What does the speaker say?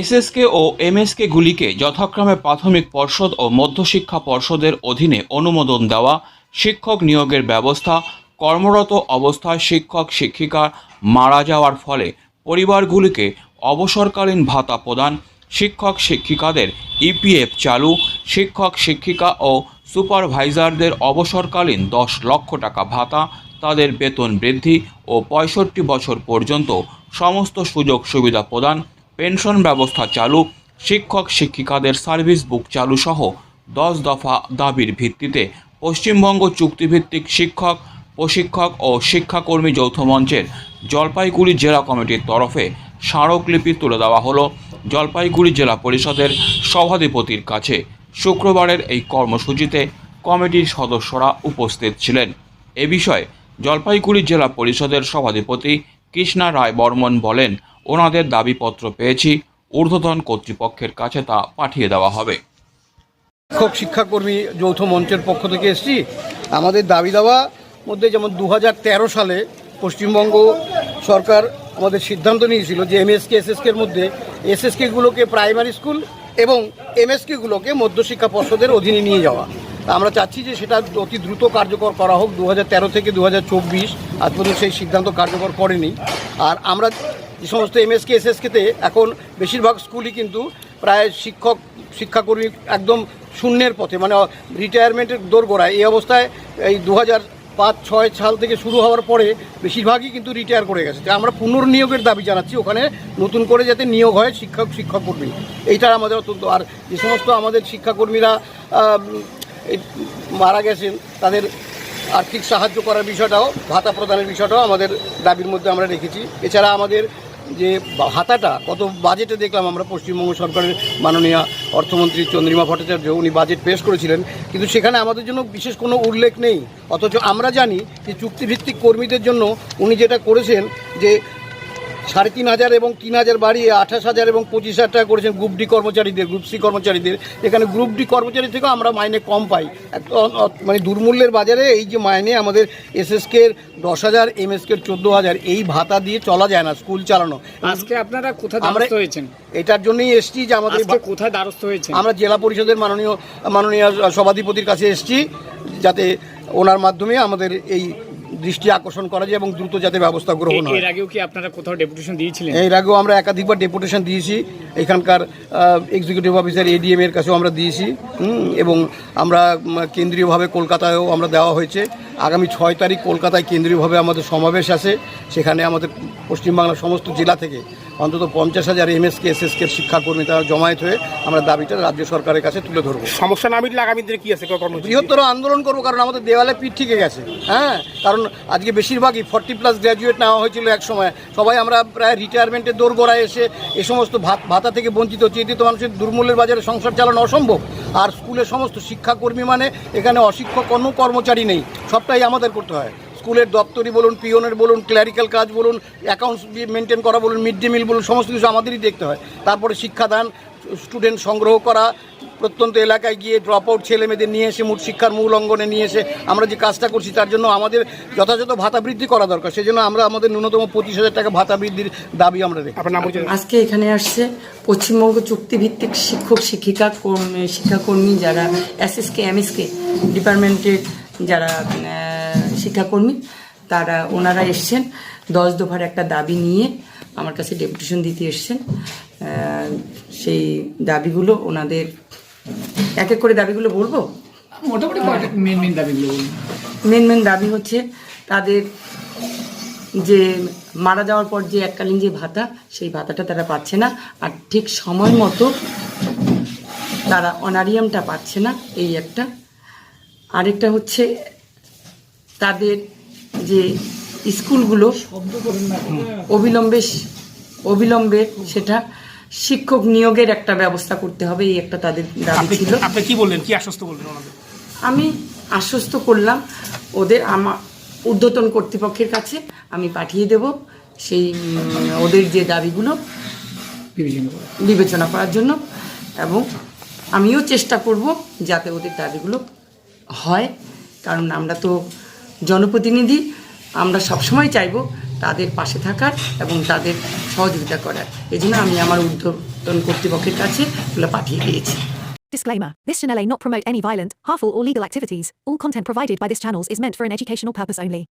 SSK ও MSK গুলিকে যথাক্রমে প্রাথমিক পর্ষদ ও মধ্যশিক্ষা পর্ষদের অধীনে অনুমোদন দেওয়া, শিক্ষক নিয়োগের ব্যবস্থা, কর্মরত অবস্থায় শিক্ষক, শিক্ষিকা মারা যাওয়ার ফলে পরিবারগুলিকে অবসরকালীন ভাতা প্রদান, শিক্ষক, শিক্ষিকাদের ইপিএফ চালু, শিক্ষক, শিক্ষিকা ও সুপারভাইজারদের অবসরকালীন দশ লক্ষ টাকা ভাতা, তাদের বেতন বৃদ্ধি ও পঁয়ষট্টি বছর পর্যন্ত সমস্ত সুযোগ সুবিধা প্রদান পেনশন ব্যবস্থা চালু, শিক্ষক শিক্ষিকাদের সার্ভিস বুক চালু সহ দশ দফা দাবির ভিত্তিতে পশ্চিমবঙ্গ চুক্তিভিত্তিক শিক্ষক, প্রশিক্ষক ও শিক্ষাকর্মী যৌথ মঞ্চের জলপাইগুড়ি জেলা কমিটির তরফে স্মারকলিপি তুলে দেওয়া হলো। জলপাইগুড়ি জেলা পরিষদের সভাধিপতির কাছে শুক্রবারের এই কর্মসূচিতে কমিটির সদস্যরা উপস্থিত ছিলেন। এ বিষয়ে জলপাইগুড়ি জেলা পরিষদের সভাধিপতি কৃষ্ণা রায় বর্মন বলেন, ওনাদের দাবিপত্র পেয়েছি, ঊর্ধ্বতন কর্তৃপক্ষের কাছে তা পাঠিয়ে দেওয়া হবে। শিক্ষক শিক্ষাকর্মী যৌথ মঞ্চের পক্ষ থেকে এসেছি। আমাদের দাবি দাওয়া মধ্যে যেমন দু হাজার তেরো সালে পশ্চিমবঙ্গ সরকার আমাদের সিদ্ধান্ত নিয়েছিল যে এমএসকে এসএসকের মধ্যে এসএসকেগুলোকে প্রাইমারি স্কুল এবং এমএসকেগুলোকে মধ্যশিক্ষা পর্ষদের অধীনে নিয়ে যাওয়া। আমরা চাচ্ছি যে সেটা অতি দ্রুত কার্যকর করা হোক দু হাজার তেরো থেকে দু হাজার চব্বিশ, আজ পর্যন্ত সেই সিদ্ধান্ত কার্যকর করেনি। আর আমরা যে সমস্ত এমএসকে এসএসকেতে এখন বেশিরভাগ স্কুলই কিন্তু প্রায় শিক্ষক, শিক্ষাকর্মী একদম শূন্যের পথে মানে রিটায়ারমেন্টের দোরগোড়ায়। এই অবস্থায় এই দু পাঁচ, ছয় সাল থেকে শুরু হওয়ার পরে বেশিরভাগই কিন্তু রিটায়ার করে গেছে। তাই আমরা পুনর্নিয়োগের দাবি জানাচ্ছি, ওখানে নতুন করে যাতে নিয়োগ হয় শিক্ষক, শিক্ষাকর্মী। এইটা আমাদের অত্যন্ত আর যে সমস্ত আমাদের শিক্ষাকর্মীরা মারা গেছেন, তাদের আর্থিক সাহায্য করার বিষয়টাও, ভাতা প্রদানের বিষয়টাও আমাদের দাবির মধ্যে আমরা রেখেছি। এছাড়া আমাদের যে ভাতাটা, কত বাজেটে দেখলাম আমরা পশ্চিমবঙ্গ সরকারের মাননীয় অর্থমন্ত্রী চন্দ্রিমা ভট্টাচার্য, উনি বাজেট পেশ করেছিলেন। কিন্তু সেখানে আমাদের জন্য বিশেষ কোনো উল্লেখ নেই। অথচ আমরা জানি যে চুক্তিভিত্তিক কর্মীদের জন্য উনি যেটা করেছেন, যে সাড়ে তিন হাজার এবং তিন হাজার বাড়িয়ে আঠাশ হাজার এবং পঁচিশ হাজার টাকা করেছেন গ্রুপ ডি কর্মচারীদের গ্রুপ সি কর্মচারীদের। এখানে গ্রুপ ডি কর্মচারী থেকেও আমরা মাইনে কম পাই। মানে দুর্মূল্যের বাজারে এই যে মাইনে আমাদের এসএসকের দশ হাজার এমএসকের চোদ্দ হাজার এই ভাতা দিয়ে চলা যায় না স্কুল চালানো। আজকে আপনারা কোথায় আমরা হয়েছেন? এটার জন্যই এসছি যে আমাদের কোথায় দ্বারস্থ হয়েছে আমরা জেলা পরিষদের মাননীয় মাননীয় সভাধিপতির কাছে এসেছি যাতে ওনার মাধ্যমে আমাদের এই দৃষ্টি আকর্ষণ করা যায় এবং দ্রুত যাতে ব্যবস্থা গ্রহণ হয় এর আগেও কি আপনারা কোথাও ডেপুটেশন দিয়েছিলেন? এর আগেও আমরা একাধিকবার ডেপুটেশন দিয়েছি। এখানকার এক্সিকিউটিভ অফিসার এডিএম এর কাছেও আমরা দিয়েছি এবং আমরা কেন্দ্রীয়ভাবে কলকাতায়ও আমরা দেওয়া হয়েছে। আগামী ছয় তারিখ কলকাতায় কেন্দ্রীয়ভাবে আমাদের সমাবেশ আছে সেখানে আমাদের পশ্চিমবাংলার সমস্ত জেলা থেকে অন্তত পঞ্চাশ হাজার এমএসকে এসএসকে শিক্ষাকর্মী তারা জমায়েত হয়ে আমরা দাবিটা রাজ্য সরকারের কাছে তুলে ধরবো। সমস্যা না মিটলে আগামী দিনে কি আছে? বৃহত্তর আন্দোলন করব কারণ আমাদের দেওয়ালে পিঠ ঠিকে গেছে হ্যাঁ? কারণ আজকে বেশিরভাগই ফর্টি প্লাস গ্র্যাজুয়েট নেওয়া হয়েছিল এক সময়। সবাই আমরা প্রায় রিটায়ারমেন্টের দোরগোড়ায় এসে এ সমস্ত ভাত- ভাতা থেকে বঞ্চিত হচ্ছে এটি তো মানুষের দুর্মূল্যের বাজারে সংসার চালানো অসম্ভব। আর স্কুলের সমস্ত শিক্ষাকর্মী মানে এখানে অশিক্ষক কোনো কর্মচারী নেই। সবটাই আমাদের করতে হয়। স্কুলের দপ্তরি বলুন, পিওনের বলুন, ক্ল্যারিক্যাল কাজ বলুন, অ্যাকাউন্টস মেনটেন করা বলুন, মিড ডে মিল বলুন, সমস্ত কিছু আমাদেরই দেখতে হয়। তারপরে শিক্ষাদান, স্টুডেন্ট সংগ্রহ করা প্রত্যন্ত এলাকায় গিয়ে ড্রপ আউট ছেলে মেয়েদের নিয়ে এসে মূল শিক্ষার মূল অঙ্গনে নিয়ে এসে আমরা যে কাজটা করছি তার জন্য আমাদের যথাযথ ভাতা বৃদ্ধি করা দরকার। সেজন্য আমরা আমাদের ন্যূনতম পঁচিশ হাজার টাকা ভাতা বৃদ্ধির দাবি আমরা আজকে এখানে আসছে পশ্চিমবঙ্গ চুক্তিভিত্তিক শিক্ষক শিক্ষিকা কর্মী- শিক্ষাকর্মী যারা এসএসকে এমএসকে ডিপার্টমেন্টের যারা শিক্ষাকর্মী তারা ওনারা এসছেন। দশ দফার একটা দাবি নিয়ে আমার কাছে ডেপুটেশন দিতে এসছেন। সেই দাবিগুলো ওনাদের এক এক করে দাবিগুলো বলব? মোটামুটি মেন মেন দাবিগুলো মেন মেন দাবি হচ্ছে তাদের যে মারা যাওয়ার পর যে এককালীন যে ভাতা সেই ভাতাটা তারা পাচ্ছে না। আর ঠিক সময় মতো তারা অনারিয়ামটা পাচ্ছে না এই একটা। আরেকটা হচ্ছে তাদের যে স্কুলগুলো অবিলম্বে অবিলম্বে সেটা শিক্ষক নিয়োগের একটা ব্যবস্থা করতে হবে এই একটা তাদের দাবি আপনি ছিল। আপনি কি বললেন? কি আশ্বস্ত বললেন ওনাদের? আমি আশ্বস্ত করলাম ওদের আমার ঊর্ধ্বতন কর্তৃপক্ষের কাছে আমি পাঠিয়ে দেব সেই ওদের যে দাবিগুলো বিবেচনা বিবেচনা করার জন্য এবং আমিও চেষ্টা করব যাতে ওদের দাবিগুলো হয় কারণ আমরা তো জনপ্রতিনিধি আমরা সবসময় চাইব তাদের পাশে থাকার এবং তাদের সহযোগিতা করার এই জন্য আমি আমার ঊর্ধ্বতন কর্তৃপক্ষের কাছে এগুলো পাঠিয়ে দিয়েছি Disclaimer This channel may not promote any violent, harmful, or legal activities. All content provided by this channel is meant for an educational purpose only.